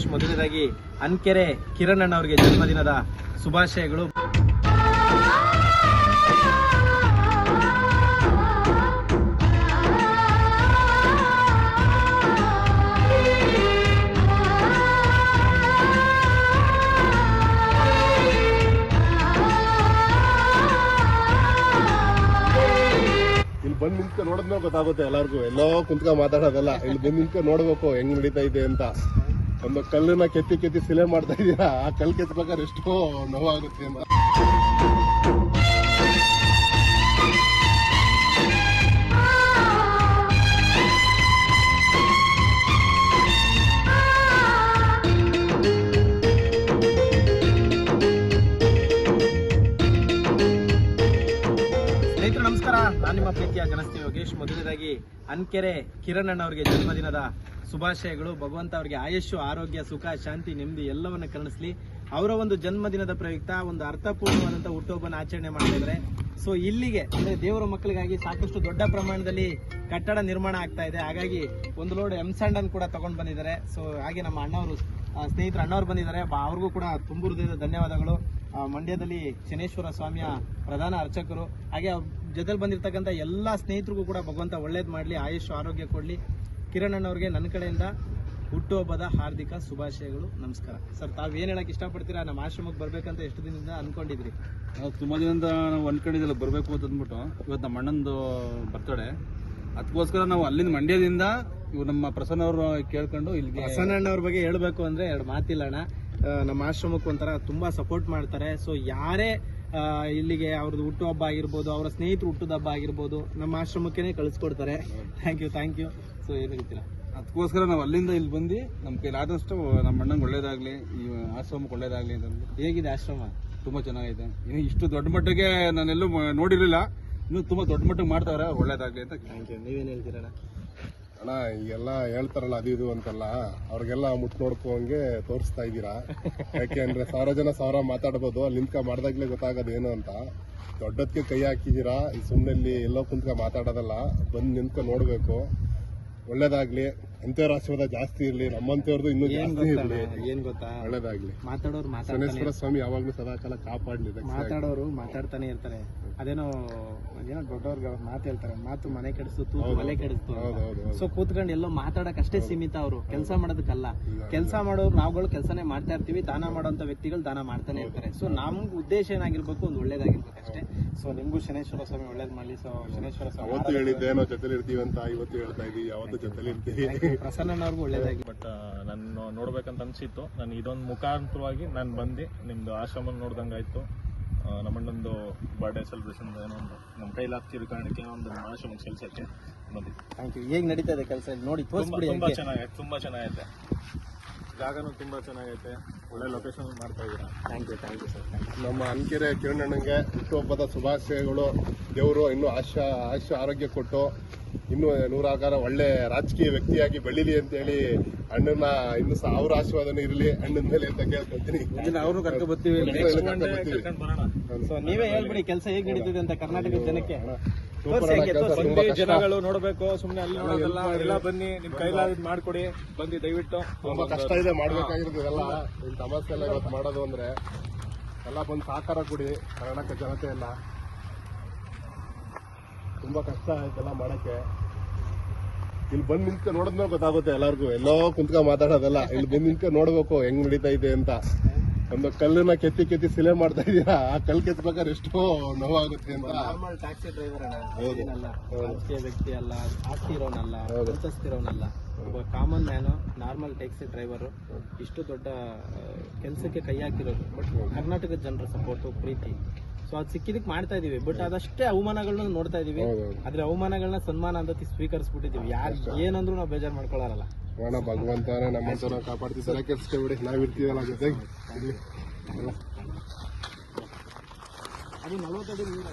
ಯೋಗೇಶ್ ಮೊದಲನೇದಾಗಿ ಅನ್ಕೆರೆ ಕಿರಣ್ ಅಣ್ಣ ಅವರಿಗೆ ಜನ್ಮದಿನದ ಶುಭಾಶಯಗಳು. ಬಂದ್ ನಿಂತ್ಕೊಂಡು ನೋಡಿದ್ಮೇಲೆ ಗೊತ್ತಾಗುತ್ತೆ ಎಲ್ಲರಿಗೂ. ಎಲ್ಲೋ ಕುಂತ್ಕ ಮಾತಾಡೋದಲ್ಲ. ಇಲ್ಲಿ ಬಂದ್ ನಿಂತ್ಕೊಂಡು ನೋಡ್ಬೇಕು ಹೆಂಗ್ ನಡೀತಾ ಇದೆ ಅಂತ. ಒಂದು ಕಲ್ಲನ್ನ ಕೆತ್ತಿ ಕೆತ್ತಿ ಸಿಲೆ ಮಾಡ್ತಾ ಇದ್ದೀರಾ ಆ ಕಲ್ ಕೆತ್ತಬೇಕಾದ್ರೆ ಎಷ್ಟೋ ನೋವಾಗುತ್ತೆ ಅಂತ. ನಮಸ್ಕಾರ. ನಾನು ನಿಮ್ಮ ಪ್ರೀತಿಯ ಜನಸ್ತಿ ಯೋಗೇಶ್. ಮೊದಲನೇದಾಗಿ, ಅನ್ಕೆರೆ ಕಿರಣ್ ಅಣ್ಣ ಅವರಿಗೆ ಜನ್ಮದಿನದ ಶುಭಾಶಯಗಳು. ಭಗವಂತ ಅವರಿಗೆ ಆಯುಷ್ಯು ಆರೋಗ್ಯ, ಸುಖ, ಶಾಂತಿ, ನೆಮ್ಮದಿ ಎಲ್ಲವನ್ನು ಕರುಣಿಸಲಿ. ಅವರ ಒಂದು ಜನ್ಮದಿನದ ಪ್ರಯುಕ್ತ ಒಂದು ಅರ್ಥಪೂರ್ಣವಾದಂಥ ಹುಟ್ಟುಹಬ್ಬನ ಆಚರಣೆ ಮಾಡ್ತಾ ಸೊ ಇಲ್ಲಿಗೆ, ಅಂದರೆ ದೇವರ ಮಕ್ಕಳಿಗಾಗಿ ಸಾಕಷ್ಟು ದೊಡ್ಡ ಪ್ರಮಾಣದಲ್ಲಿ ಕಟ್ಟಡ ನಿರ್ಮಾಣ ಆಗ್ತಾ ಇದೆ. ಹಾಗಾಗಿ ಒಂದು ಲೋಡ್ ಎಂಸಂಡನ್ ಕೂಡ ತಗೊಂಡ್ ಬಂದಿದ್ದಾರೆ. ಸೊ ಹಾಗೆ ನಮ್ಮ ಅಣ್ಣವರು ಸ್ನೇಹಿತರು ಅಣ್ಣವ್ರು ಬಂದಿದ್ದಾರೆ. ಅವ್ರಿಗೂ ಕೂಡ ತುಂಬ ಧನ್ಯವಾದಗಳು. ಮಂಡ್ಯದಲ್ಲಿ ಶನೇಶ್ವರ ಸ್ವಾಮಿಯ ಪ್ರಧಾನ ಅರ್ಚಕರು. ಹಾಗೆ ಜೊತೆಲಿ ಬಂದಿರತಕ್ಕಂಥ ಎಲ್ಲ ಸ್ನೇಹಿತರಿಗೂ ಕೂಡ ಭಗವಂತ ಒಳ್ಳೇದು ಮಾಡಲಿ ಆಯುಷ್ ಆರೋಗ್ಯ ಕೊಡಲಿ. ಕಿರಣ್ ಅಣ್ಣವ್ರಿಗೆ ನನ್ನ ಕಡೆಯಿಂದ ಹುಟ್ಟುಹಬ್ಬದ ಹಾರ್ದಿಕ ಶುಭಾಶಯಗಳು ನಮಸ್ಕಾರ. ಸರ್ ತಾವು ಏನು ಹೇಳಕ್ ಇಷ್ಟಪಡ್ತೀರಾ? ನಮ್ಮ ಆಶ್ರಮಕ್ಕೆ ಬರ್ಬೇಕಂತ ಎಷ್ಟು ದಿನದಿಂದ ಅನ್ಕೊಂಡಿದ್ರಿ? ತುಂಬಾ ದಿನದಿಂದ ನಾವು ಅನ್ಕೊಂಡಿದ್ದಿಲ್ಲ ಬರಬೇಕು ಅಂತ ಅಂದ್ಬಿಟ್ಟು ಇವತ್ತು ನಮ್ಮ ಅಣ್ಣಂದು ಬರ್ತಡೆ ಅದಕ್ಕೋಸ್ಕರ ನಾವು ಅಲ್ಲಿಂದ ಮಂಡ್ಯದಿಂದ ಇವು ನಮ್ಮ ಪ್ರಸನ್ನ ಅವರು ಕೇಳ್ಕೊಂಡು ಇಲ್ಲಿ ಪ್ರಸನ್ನ ಅಣ್ಣವ್ರ ಬಗ್ಗೆ ಹೇಳ್ಬೇಕು ಅಂದ್ರೆ ಎರಡು ಮಾತಿಲ್ಲ ಅಣ್ಣ. ನಮ್ಮ ಆಶ್ರಮಕ್ಕೆ ಒಂಥರ ತುಂಬಾ ಸಪೋರ್ಟ್ ಮಾಡ್ತಾರೆ. ಸೊ ಯಾರೇ ಇಲ್ಲಿಗೆ ಅವ್ರದ್ದು ಹುಟ್ಟುಹಬ್ಬ ಆಗಿರ್ಬೋದು ಅವರ ಸ್ನೇಹಿತರು ಹುಟ್ಟುದ ಹಬ್ಬ ಆಗಿರ್ಬೋದು ನಮ್ಮ ಆಶ್ರಮಕ್ಕೆ ಕಳಿಸ್ಕೊಡ್ತಾರೆ. Thank you thank you so ಏನು ಹೇಳ್ತೀರಾ? ಅದಕ್ಕೋಸ್ಕರ ನಾವು ಅಲ್ಲಿಂದ ಇಲ್ಲಿ ಬಂದು ನಮ್ಮ ಕೈಲಾದಷ್ಟು ನಮ್ಮ ಅಣ್ಣಂಗೆ ಒಳ್ಳೇದಾಗ್ಲಿ ಈ ಆಶ್ರಮಕ್ಕೆ ಒಳ್ಳೇದಾಗ್ಲಿ ಅಂತ ಹೇಗಿದೆ ಆಶ್ರಮ? ತುಂಬ ಚೆನ್ನಾಗಿದೆ ಇನ್ನು ಇಷ್ಟು ದೊಡ್ಡ ಮಟ್ಟಿಗೆ ನಾನೆಲ್ಲೂ ನೋಡಿರಲಿಲ್ಲ. ಇನ್ನು ತುಂಬಾ ದೊಡ್ಡ ಮಟ್ಟಿಗೆ ಮಾಡ್ತಾವ್ರೆ ಒಳ್ಳೇದಾಗ್ಲಿ ಅಂತ ಥ್ಯಾಂಕ್ ಯು ನೀವೇನು ಹೇಳ್ತೀರಣ್ಣ? ಅಣ್ಣ, ಈಗೆಲ್ಲ ಹೇಳ್ತಾರಲ್ಲ ಅದು ಇದು ಅಂತಲ್ಲ, ಅವ್ರಿಗೆಲ್ಲ ಮುಟ್ ನೋಡ್ಕೊಂಗೆ ತೋರಿಸ್ತಾ ಇದ್ದೀರಾ? ಯಾಕೆ ಅಂದ್ರೆ ಸಾವಿರ ಜನ ಸಾವಿರ ಮಾತಾಡ್ಬೋದು, ಅಲ್ಲಿ ನಿಂತ್ಕ ಮಾಡ್ದಾಗ್ಲೇ ಗೊತ್ತಾಗೋದು ಏನು ಅಂತ. ದೊಡ್ಡದಕ್ಕೆ ಕೈ ಹಾಕಿದ್ದೀರಾ ಈ ಸುಮ್ಮನಲ್ಲಿ ಎಲ್ಲೋ ಕುಂತ್ಕ ಮಾತಾಡೋದಲ್ಲ, ಬಂದು ನಿಂತ್ಕ ನೋಡಬೇಕು. ಒಳ್ಳೇದಾಗ್ಲಿ. ಎಂತವ್ರ ಆಶೀರ್ವಾದ ಜಾಸ್ತಿ ಇರ್ಲಿ ನಮ್ಮಂತವ್ರದ್ದು ಇನ್ನೂ ಏನ್ ಜಾಸ್ತಿ ಗೊತ್ತಾ? ಇರ್ಲಿ ಏನ್ ಗೊತ್ತಾ? ಒಳ್ಳೇದಾಗ್ಲಿ. ಮಾತಾಡೋರು ಮಾತಾಡ್ತಾನೆ ಶನೇಶ್ವರ ಸ್ವಾಮಿ ಯಾವಾಗ್ಲೂ ಸದಾಕಾಲ ಕಾಪಾಡ್ಲಿ ಮಾತಾಡೋರು ಮಾತಾಡ್ತಾನೆ ಇರ್ತಾರೆ. ಅದೇನೋ ಏನೋ ದೊಡ್ಡವ್ರಿಗೆ ಅವ್ರು ಮಾತು ಹೇಳ್ತಾರೆ. ಮಾತು ಮನೆ ಕೆಡಿಸ್ತು ಮನೆ ಕೆಡಿಸ್ತು ಸೊ ಕೂತ್ಕೊಂಡು ಎಲ್ಲೋ ಮಾತಾಡಕ್ ಅಷ್ಟೇ ಸೀಮಿತ ಅವರು. ಕೆಲಸ ಮಾಡೋದಕ್ಕಲ್ಲ. ಕೆಲಸ ಮಾಡೋರು ನಾವುಗಳು ಕೆಲಸನೇ ಮಾಡ್ತಾ ಇರ್ತೀವಿ ದಾನ ಮಾಡುವಂತ ವ್ಯಕ್ತಿಗಳು ದಾನ ಮಾಡ್ತಾನೆ ಇರ್ತಾರೆ. ಸೊ ನಮ್ಗೆ ಉದ್ದೇಶ ಏನಾಗಿರ್ಬೇಕು ಒಂದು ಒಳ್ಳೇದಾಗಿರ್ಬೇಕು ಅಷ್ಟೇ. ಸೊ ನಿಮ್ಗೂ ಶನೇಶ್ವರ ಸ್ವಾಮಿ ಒಳ್ಳೇದ್ ಮಾಡಲಿ. ಸೊ ಶನೇಶ್ವರ ಸ್ವಾಮಿ ಅವತ್ತು ಹೇಳಿದ್ದೆ ನಾವು ಜೊತೆಲಿ ಇರ್ತೀವಿ ಅಂತ ಇವತ್ತು ಹೇಳ್ತಾ ಇದೀವಿ ಯಾವತ್ತು ಜೊತೆಲಿ ಇರ್ತೀವಿ? ಪ್ರಸನ್ನನವ್ರಿಗೂ ಒಳ್ಳೇದಾಗಿ. ಬಟ್ ನಾನು ನೋಡ್ಬೇಕಂತ ಅನ್ಸಿತ್ತು. ನಾನು ಇದೊಂದು ಮುಖಾಂತರವಾಗಿ ನಾನು ಬಂದು. ನಿಮ್ದು ಆಶ್ರಮ ನೋಡ್ದಂಗಾಯ್ತು. ನಮ್ಮಣ್ಣಂದು ಬರ್ಡೇ ಸೆಲೆಬ್ರೇಷನ್ ಏನೋ ಒಂದು ನಮ್ಮ ಕೈಲಾಗ್ತಿರೋ ಕಾರಣಕ್ಕೆ ಏನೋ ಒಂದು ಆಶ್ರಮಕ್ಕೆ ಸೆಲ್ಸಕ್ಕೆ ಬಂದಿದ್ದು. ಥ್ಯಾಂಕ್ ಯು ಹೇಗ್ ನಡೀತಾ ಇದೆ ಕೆಲಸ? ನೋಡಿ ತುಂಬಾ ತೋರಿಸ್ಬಿಡಿ ತುಂಬಾ ಚೆನ್ನಾಗೈತೆ ತುಂಬ ಚೆನ್ನಾಗೈತೆ. ಜಾಗನೂ ತುಂಬಾ ಚೆನ್ನಾಗೈತೆ. ಒಳ್ಳೆ ಲೊಕೇಶನ್ ಮಾಡ್ತಾ ಇದ್ದೀರಾ? Thank you thank you sir ನಮ್ಮ ಅನ್ಕೆರೆ ಕಿರಣಣ್ಣಂಗೆ ಹುಟ್ಟುಹಬ್ಬದ ಶುಭಾಶಯಗಳು. ದೇವರು ಇನ್ನೂ ಆಶಾ ಆಶಾ ಆರೋಗ್ಯ ಕೊಟ್ಟು ಇನ್ನೂ ನೂರಾಕಾರ ಒಳ್ಳೆ ರಾಜಕೀಯ ವ್ಯಕ್ತಿಯಾಗಿ ಬೆಳೀಲಿ ಅಂತೇಳಿ ಅಣ್ಣನ ಇನ್ನು ಸಹ ಅವ್ರ ಆಶೀರ್ವಾದನೂ ಇರಲಿ ಅಣ್ಣನ ಮೇಲೆ ಅಂತ ಕೇಳ್ಕೊತೀನಿ ನೀವೇ ಹೇಳ್ಬಿಡಿ ಕೆಲಸ ಹೇಗೆ ನಡೀತಿದೆ ಅಂತ ಕರ್ನಾಟಕದ ಜನಕ್ಕೆ. ಬಂದು ಜನಗಳು ನೋಡ್ಬೇಕು ಸುಮ್ನೆ ಅಲ್ಲಿ ನೋಡೋದಲ್ಲ ಎಲ್ಲ ಬನ್ನಿ ನಿಮ್ ಕೈಲಾದ್ ಮಾಡ್ಕೊಡಿ ಬಂದು ದಯವಿಟ್ಟು. ತುಂಬಾ ಕಷ್ಟ ಇದೆ ಮಾಡ್ಬೇಕಾಗಿರೋದು ಇದೆಲ್ಲ ಇನ್ ಸಮಸ್ಯೆ ಎಲ್ಲ ಇವತ್ತು ಮಾಡೋದು ಅಂದ್ರೆ ಎಲ್ಲ ಬಂದು ಸಹಕಾರ ಕೊಡಿ ಕರ್ನಾಟಕ ಜನತೆ ಎಲ್ಲ ತುಂಬಾ ಕಷ್ಟ ಆಯ್ತಲ್ಲ ಮಾಡಕ್ಕೆ. ಇಲ್ಲಿ ಬಂದು ನಿಂತ್ಕ ನೋಡಿದ್ಮೇಲೆ ಗೊತ್ತಾಗುತ್ತೆ ಎಲ್ಲರಿಗೂ. ಎಲ್ಲೋ ಕುಂತ್ಕ ಮಾತಾಡೋದಲ್ಲ. ಇಲ್ಲಿ ಬಂದು ನಿಂತ್ಕ ನೋಡ್ಬೇಕು ಹೆಂಗ್ ನಡೀತಾ ಇದೆ ಅಂತ. ಒಂದು ಕಲ್ಲನ್ನ ಕೆತ್ತಿ ಕೆತ್ತಿ ಸಿಲೆ ಮಾಡ್ತಾ ಇದೀರಾ? ಆ ಕಲ್ ಕೆತ್ತಬೇಕಾದ್ರೆ ಎಷ್ಟೋ ನೋವಾಗುತ್ತೆ ಅಂತ. ನಾರ್ಮಲ್ ಟ್ಯಾಕ್ಸಿ ಡ್ರೈವರ್ ಅಣ್ಣ. ವ್ಯಕ್ತಿ ಅಲ್ಲ ಆಸ್ತಿ ಇರೋನಲ್ಲ ಕೆಲಸಸ್ತಿರೋನಲ್ಲ ಒಬ್ಬ common man normal taxi driver. ಇಷ್ಟು ದೊಡ್ಡ ಕೆಲಸಕ್ಕೆ ಕೈ ಹಾಕಿರೋದು. ಬಟ್ ಕರ್ನಾಟಕದ ಜನರ ಸಪೋರ್ಟು ಪ್ರೀತಿ. ಸೊ ಅದು ಸಿಕ್ಕಿದಕ್ಕೆ ಮಾಡ್ತಾ ಇದೀವಿ. ಬಟ್ ಅದಷ್ಟೇ ಅವಮಾನಗಳನ್ನ ನೋಡ್ತಾ ಇದೀವಿ. ಆದ್ರೆ ಅವಮಾನಗಳನ್ನ ಸನ್ಮಾನ ಅಂತ ಸ್ವೀಕರಿಸ್ಬಿಟ್ಟಿದೀವಿ. ಯಾರು ಏನಂದ್ರು ನಾವು ಬೇಜಾರು ಮಾಡ್ಕೊಳ್ಳಾರಲ್ಲ ನೋಡೋಣ ಭಗವಂತನ ನಮ್ಮಂತವ್ರನ್ನ ಕಾಪಾಡ್ತಿದ್ದಾರೆ ಕೆಲ್ಸಕ್ಕೆ ಬಿಡಿ. ನಾವಿರ್ತೀವಲ್ಲ ಜೊತೆಗೆ. ಅದು ನಲವತ್ತಡಿ ನೀರು